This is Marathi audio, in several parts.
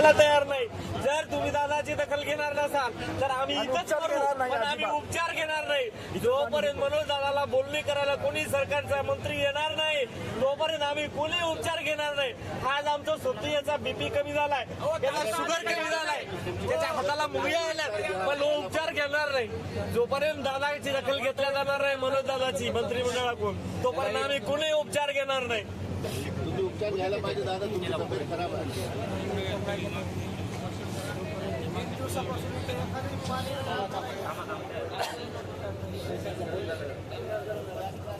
घ्यायला तयार नाही. जर तुम्ही दादाची दखल घेणार नसाल तर आम्ही इथंच करू. पण आम्ही. उपचार घेणार नाही. जोपर्यंत मनोज दादाला बोलणी करायला कोणी सरकारचा मंत्री येणार नाही तोपर्यंत आम्ही कोणी उपचार घेणार नाही. आज आमचा सोबती याचा बीपी कमी झालाय. त्याचा शुगर कमी झालाय. त्याच्या हाताला मुंग्या आल्या पण तो उपचार घेणार नाही. जोपर्यंत दादाची दखल घेतल्या जाणार नाही मनोज दादाची मंत्रिमंडळाकडून तोपर्यंत आम्ही कोणी उपचार घेणार नाही. उपचार घ्यायला पाहिजे दादा तुमची तब्येत खराब आहे.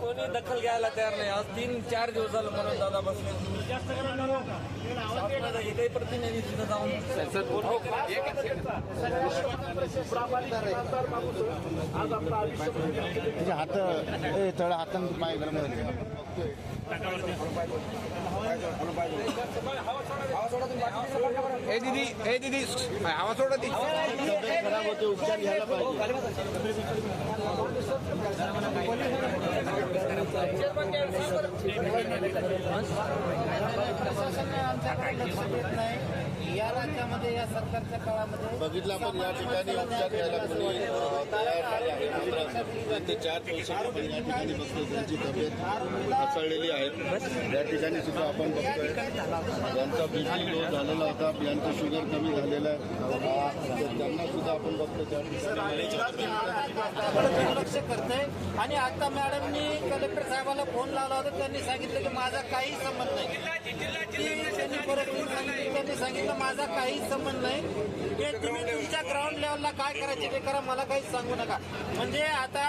कोणी दखल घ्यायला तयार नाही. आज तीन चार दिवस झालं म्हणून दादा बसले. शासनाचे काही प्रतिनिधी तिथं जाऊन तुझे हात तळ हातान पाय गरम झाले ए दीदी ए दीदी आवाज सोडा ती तब्येत खराब होते उपचार घ्यायला पाहिजे या राज्यामध्ये या सरकारच्या काळामध्ये बघितलं आपण या ठिकाणी उपचार घ्यायला कोणी तयार झाले आहे. मात्र ते चार आपण या ठिकाणी बघतो त्यांची तब्येत ढासळलेली आहे. या ठिकाणी सुद्धा आपण बघतोय. यांचा बीपी लो झालेला होता यांचं शुगर कमी झालेलं आहे. त्यांना सुद्धा आपण बघतो त्या ठिकाणी. दुर्लक्ष करते आणि आता मॅडमनी कलेक्टर साहेबाला फोन लावला होता. त्यांनी सांगितलं की माझा काही संबंध नाही. त्यांनी परिस्थिती त्यांनी सांगितलं माझा काहीच संबंध नाही. हे तुम्ही तुमच्या ग्राउंड लेवलला काय करायचे ते करा मला काहीच सांगू नका. म्हणजे आता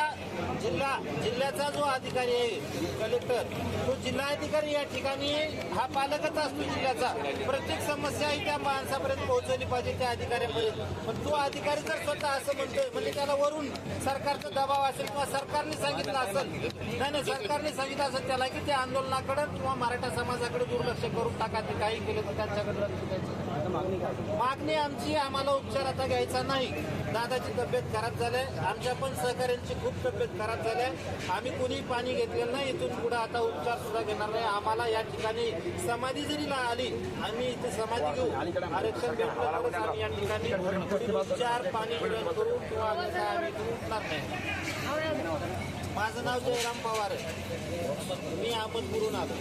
जिल्हा जिल्ह्याचा जो अधिकारी आहे कलेक्टर तो जिल्हाधिकारी या ठिकाणी हा पालकच असतो जिल्ह्याचा. प्रत्येक समस्या ही त्या माणसापर्यंत पोहोचवली पाहिजे त्या अधिकाऱ्यापर्यंत. पण तो अधिकारी जर स्वतः असं म्हणतोय म्हणजे त्याला वरून सरकारचा दबाव असेल किंवा सरकारने सांगितलं असेल नाही नाही सरकारने सांगितलं असेल त्याला की ते आंदोलनाकडे किंवा मराठा समाजाकडे दुर्लक्ष करून टाका ते काही केलं तर त्यांच्याकडे लक्ष द्यायचं मागणी आमची आम्हाला उपचार आता घ्यायचा नाही. दादाची तब्येत खराब झाली आमच्या पण सहकाऱ्यांची खूप तब्येत खराब झाली आम्ही कुणी पाणी घेतलेलं नाही. इथून पुढे आता उपचार सुद्धा घेणार नाही. आम्हाला या ठिकाणी समाधी जरी आली आम्ही इथे समाधी घेऊ. आरक्षण भेटलं आम्ही या ठिकाणी उपचार पाणी करू किंवा आम्ही उठणार नाही. माझं नाव जयराम पवार आहे. मी अहमदपूरून आलो.